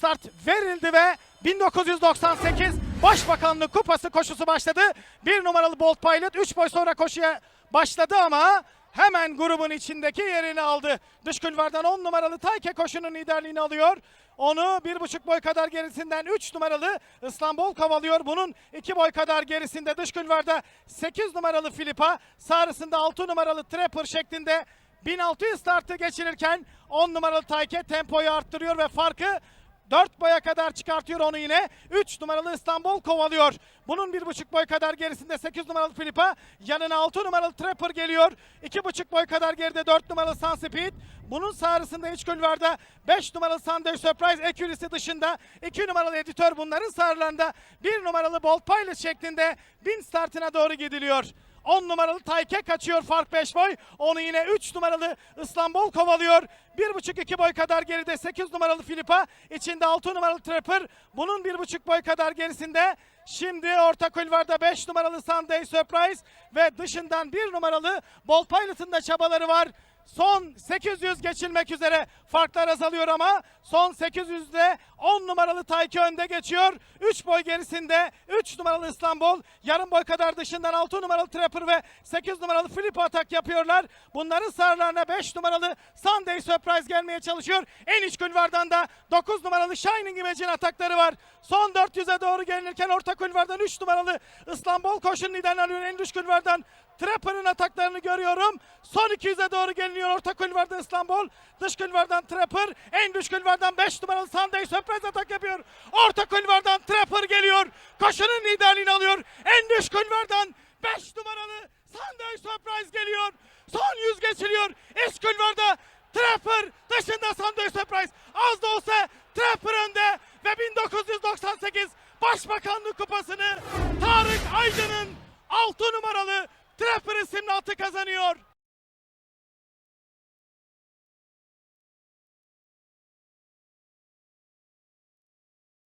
start verildi ve 1998 Başbakanlık Kupası koşusu başladı. Bir numaralı Bolt Pilot 3 boy sonra koşuya başladı ama hemen grubun içindeki yerini aldı. Dış kulvardan 10 numaralı Tayke koşunun liderliğini alıyor. Onu bir buçuk boy kadar gerisinden 3 numaralı İstanbul kovalıyor. Bunun 2 boy kadar gerisinde dış kulvarda 8 numaralı Filipa, sağrısında 6 numaralı Trapper şeklinde 1600 startı geçirirken 10 numaralı Tayke tempoyu arttırıyor ve farkı 4 boya kadar çıkartıyor onu yine. 3 numaralı İstanbul kovalıyor. Bunun 1,5 boy kadar gerisinde 8 numaralı Filipa. Yanına 6 numaralı Trapper geliyor. 2,5 boy kadar geride 4 numaralı Sunspeed. Bunun sağrısında iç kulvarda 5 numaralı Sunday Surprise Accuracy dışında 2 numaralı editör bunların sağrılarında 1 numaralı Bolt Pilot şeklinde 1000 startına doğru gidiliyor. 10 numaralı Tayke kaçıyor fark 5 boy. Onu yine 3 numaralı İstanbul kovalıyor. 1,5-2 boy kadar geride 8 numaralı Filipa. içinde 6 numaralı Trapper. Bunun 1,5 boy kadar gerisinde Şimdi orta kulvarda 5 numaralı Sunday Surprise ve dışından 1 numaralı Bolt Pilot'ın da çabaları var. Son 800 geçilmek üzere farklar azalıyor ama son 800'de 10 numaralı Tayke önde geçiyor. 3 boy gerisinde 3 numaralı İstanbul, yarım boy kadar dışından 6 numaralı Trapper ve 8 numaralı Flip atak yapıyorlar. Bunların sarılarına 5 numaralı Sunday Surprise gelmeye çalışıyor. En iç kulvardan da 9 numaralı Shining Image'in atakları var. Son 400'e doğru gelinirken orta kulvardan 3 numaralı İstanbul koşun liderini alıyor. En dış kulvardan Trapper'ın ataklarını görüyorum. Son 200'e doğru geliniyor orta kulvarda İstanbul. Dış kulvardan Trapper. En dış kulvardan 5 numaralı Sunday Surprise atak yapıyor. Orta kulvardan Trapper geliyor. Koşunun liderliğini alıyor. En dış kulvardan 5 numaralı Sunday Surprise geliyor. Son 100 geçiliyor. İç kulvarda Trapper dışında Sunday Surprise. Az da olsa Trapper önde ve 1998 Başbakanlık Kupası'nı Tarık Aydın'ın 6 numaralı Trapper isimli atı kazanıyor.